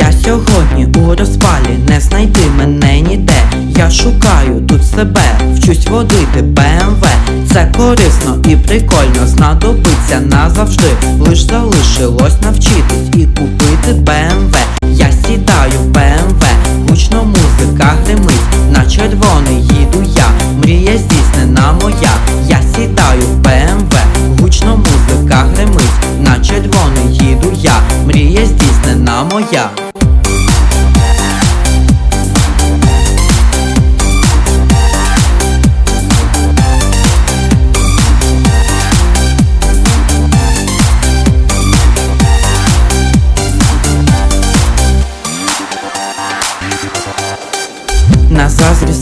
Я сьогодні у розпалі, не знайти мене ніде. Я шукаю тут себе, вчусь водити БМВ. Це корисно і прикольно, знадобиться назавжди. Лиш залишилось навчитись і купити БМВ. Я сідаю в БМВ, гучно музика гримить, на червоний їду я, мрія здійснена моя. Я сідаю в БМВ, гучно музика гримить, на червоний їду я, мрія здійснена моя.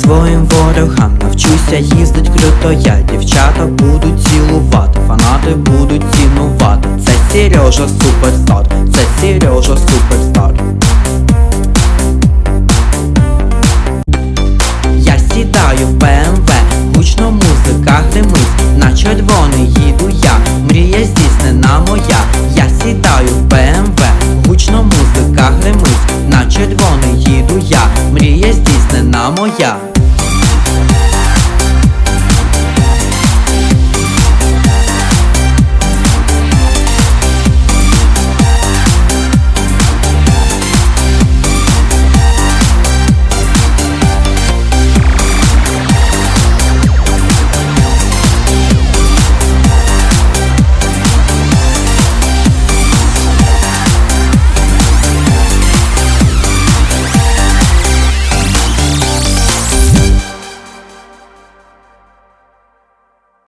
Своїм ворогам. Навчуся їздить круто я Дівчата будуть цілувати, фанати будуть цінувати. Це Сережа суперстар, це Сережа суперстар. Я сідаю в БМВ, гучно музика гримить, на червоний їду я, мрія здійснена моя, я сідаю в БМВ, гучно музика гримить, на червоний їду я, мрія здійснена моя.